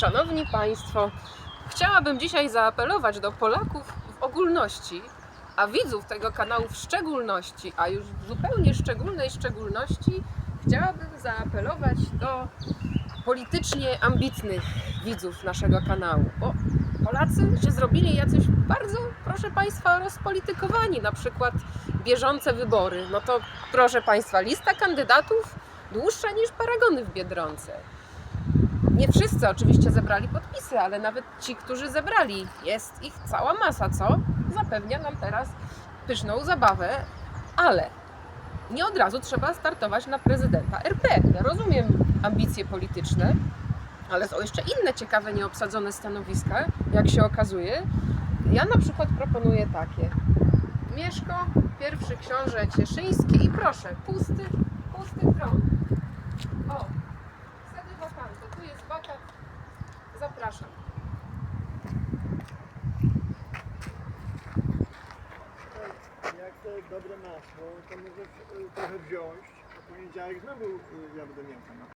Szanowni Państwo, chciałabym dzisiaj zaapelować do Polaków w ogólności, a widzów tego kanału w szczególności, a już w zupełnie szczególnej szczególności chciałabym zaapelować do politycznie ambitnych widzów naszego kanału, bo Polacy się zrobili jacyś bardzo, proszę Państwa, rozpolitykowani, na przykład bieżące wybory. No to proszę Państwa, lista kandydatów dłuższa niż paragony w Biedronce. Wszyscy oczywiście zebrali podpisy, ale nawet ci, którzy zebrali, jest ich cała masa, co zapewnia nam teraz pyszną zabawę, ale nie od razu trzeba startować na prezydenta RP. Ja rozumiem ambicje polityczne, ale są jeszcze inne ciekawe, nieobsadzone stanowiska, jak się okazuje. Ja na przykład proponuję takie. Mieszko, pierwszy książę Cieszyński i proszę, pusty, pusty tron. Zapraszam. Jak to dobre masło, to możesz y, trochę wziąć, a poniedziałek znowu y, ja będę tam.